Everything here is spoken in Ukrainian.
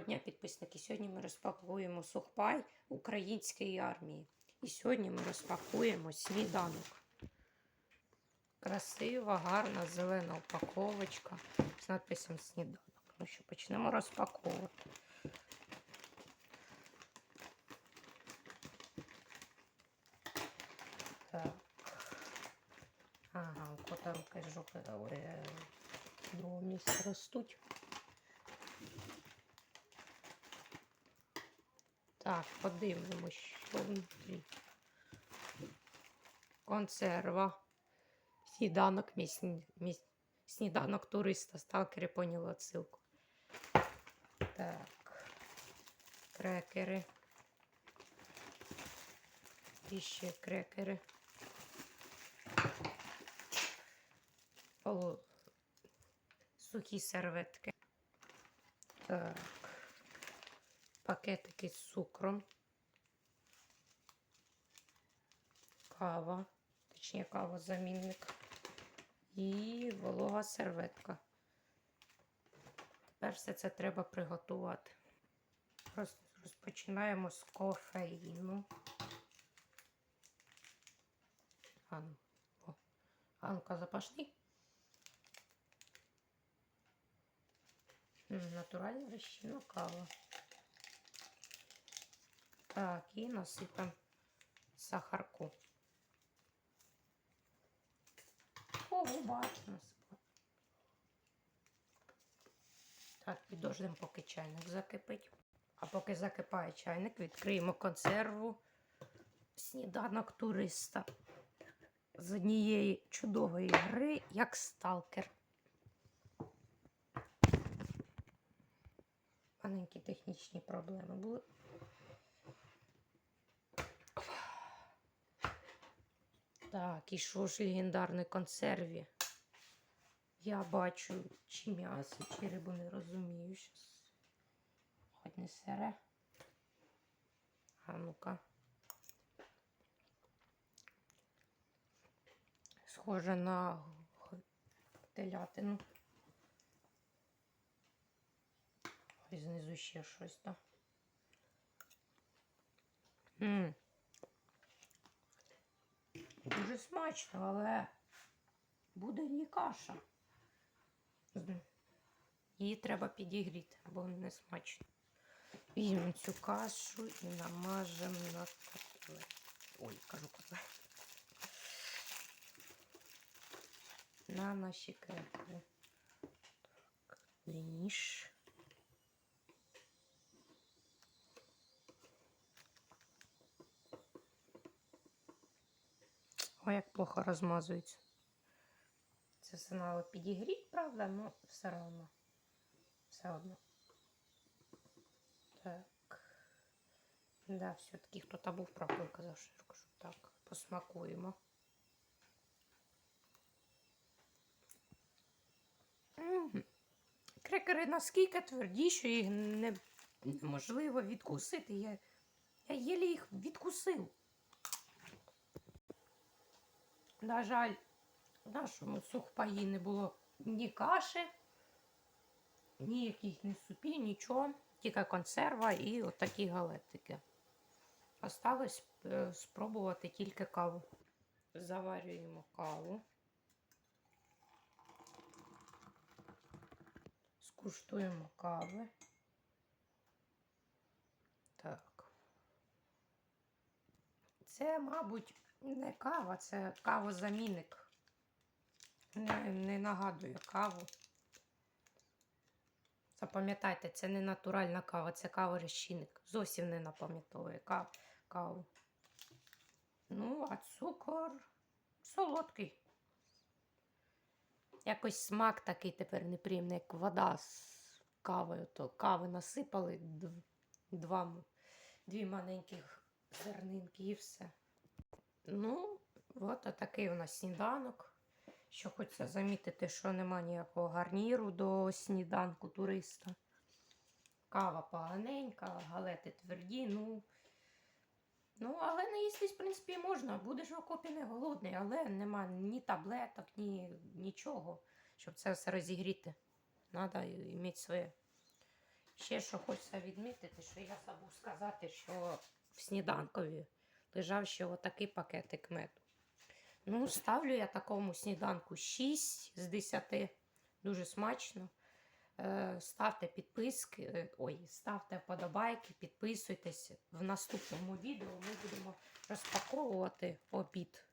Доброго дня, підписники. Сьогодні ми розпакуємо сухпай української армії. І сьогодні ми розпакуємо сніданок. Красива, гарна зелена упаковочка з надписом сніданок. Ну що, почнемо розпаковувати. Так. Ага, у кота руки ой, е, в другому місці ростуть. Так, подивимось, що внутрі. Консерва. Сніданок, мій, сні- мій сніданок туриста. Сталкери поняли отсилку. Так. Крекери. І ще крекери. О, сухі серветки. Так. Пакетики з цукром. Кава, точніше кава замінник. І волога серветка. Тепер все це треба приготувати. Роз- Розпочинаємо з кофеїну. Ану, о, Анка запашний. Натуральна розчинна кава. Так, і насипаємо сахарку. Ого, бачу насипати. Так, підождемо, поки чайник закипить. А поки закипає чайник, відкриємо консерву сніданок туриста з однієї чудової гри, як сталкер. Маленькі технічні проблеми були. Так, і що ж в консерві? Я бачу чи м'ясо, чи рибу не розумію щас. Хоч не сире. А ну-ка. Схоже на телятину. Ось знизу ще щось, так. М. Дуже смачно, але буде не каша. Її треба підігріти, бо не смачно. Візьмемо цю кашу і намажемо на котлет. Ой, кажу котлет. На наші. Так, ніж. Ой, як плохо розмазується. Це все треба підігріти, правда, ну все одно. Все одно. Так. Да, все-таки хто-то був правий, казав, що. Так, посмакуємо. Крекери наскільки тверді, що їх неможливо відкусити. Я, я єлі їх відкусив. На жаль, в нашому сухпаї не було ні каші, ні яких ні супі, нічого. Тільки консерва і отакі галетики. Осталось е, спробувати тільки каву. Заварюємо каву. Скуштуємо кави. Так. Це, мабуть, не кава, це кавозамінник. Не, не нагадує каву. Запам'ятайте, це не натуральна кава, це кава розчинник. Зовсім не напам'ятовує ка- каву. Ну, а цукор солодкий. Якось смак такий тепер неприємний, як вода з кавою. То кави насипали дві маленьких зернинки і все. Ну, от такий у нас сніданок. Що хочеться замітити, що нема ніякого гарніру до сніданку туриста. Кава поганенька, галети тверді, ну. Ну, але наїстись, в принципі, можна. Будеш в окопі не голодний, але нема ні таблеток, ні нічого, щоб це все розігріти. Треба мати своє Ще що хочеться відмітити, що я забув сказати, що в сніданкові лежав ще отакий пакетик меду. Ну, ставлю я такому сніданку 6 з 10. Дуже смачно. Е, Ставте підписки, е, ой, ставте вподобайки, підписуйтесь. В наступному відео ми будемо розпаковувати обід.